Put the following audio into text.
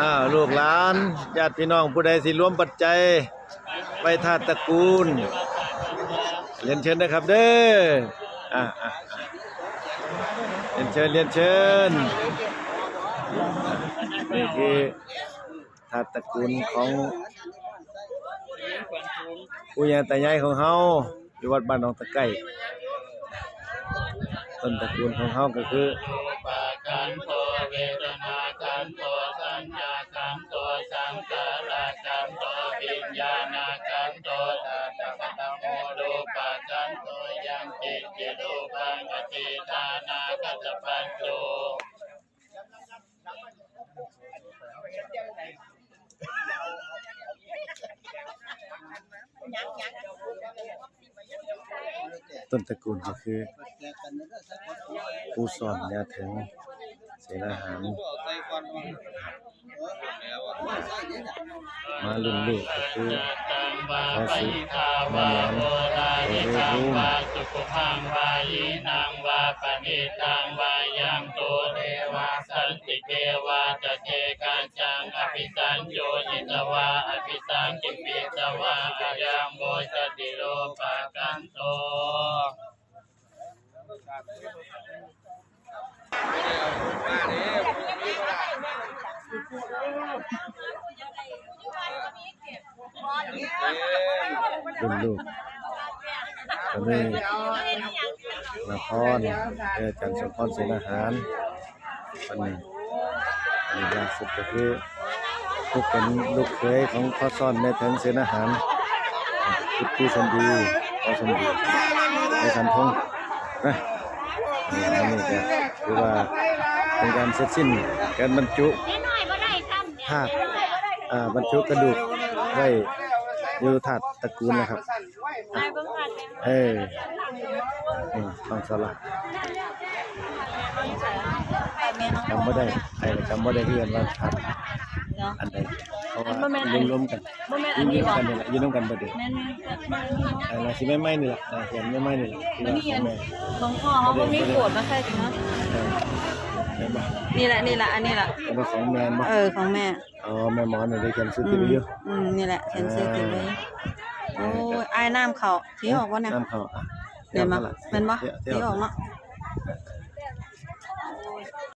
อ้าวลูกหลานญาติพี่น้องผู้ใดสิรวมปัจจัยไปธาตุตระกูลเรียนเชิญนะครับเด้ออ่าเรียนเชิญเรียนเชิญนี่คือธาตุตระกูลของผู้ยาตายายของเฮาอยู่วัดบ้านหนองตะไก่ต้นตระกูลของเฮาก็คือปาคันโตเวทนาคันโต ญาคันโตสังขารคันโตวิญญาณคันโตตาตะกตะโมรูปะคันโตยังติตจิรูปังอธิทานาคัตปัญโจต้นตระกูลก็คือผู้สอนแนวถึงเสนาหาร มาลุ่นลูกคือตังวาปยิทาวาโวลาลิตังวาสุขุพังวายีนังวาปณิตังวายังโตเรวาสันติเกวาตะเกกันจังอภิสัญโยนิตวาอภิสังกิปิตวาอายังโมจติโลปะกันโต รุ่นลูกก็มีละครเจอกันสมพรเสนาหารวันนี้อันนี้ล่าสุดก็คือผู้เป็นลูกเคยของพ่อซ่อนแม่เถิงเสนาหารพุทธีสันดีพ่อสันดีในสันพงษ์นะนี่อันนี้ก็คือว่าเป็นการเสร็จสิ้นการบรรจุนิดหน่อยบ่ได้ซ้ำเนี่ยธาตุบรรจุกระดูก ไว้อยู่ธาตุตระกูลนะครับนายเบิ่งผ่านเนี่ยเออนี่ฟังสละไปแม่น้องจำบ่ได้ไอ้ก็จำบ่ได้เรียนว่าธาตุเนาะอันใดเพราะว่าอันบ่แม่นอันรวมๆกันบ่แม่นออันนี้ยู่บ่กันนี่แหละอยู่นำกันบ่เด้อแม่นอันนั้นสิไม่ๆนี่แหละอ่าเขียนไม่ๆนี่แหละที่อันว่านี้ขอัองนแม่ของพ่อเขาบ่มีโกรธมาใส่ถึงเนาะเออแม่บ่ นี่แหละนี่แหละอันนี้แหละแล้วก็ของแม่บ่เออของแม่อ๋อแม่หมอนี่ได้เขียนชื่ออืติดมไว้อยู่อืมนี่แหละเซ็นเซอร์ติดไว้โอ้ยอายน้ำเขาที่ออกว่าเนี่ยน้ำเข้าอะเห็นบ่อาล่ะแม่นบ่เที่ยวที่เที่ยวออกเนาะ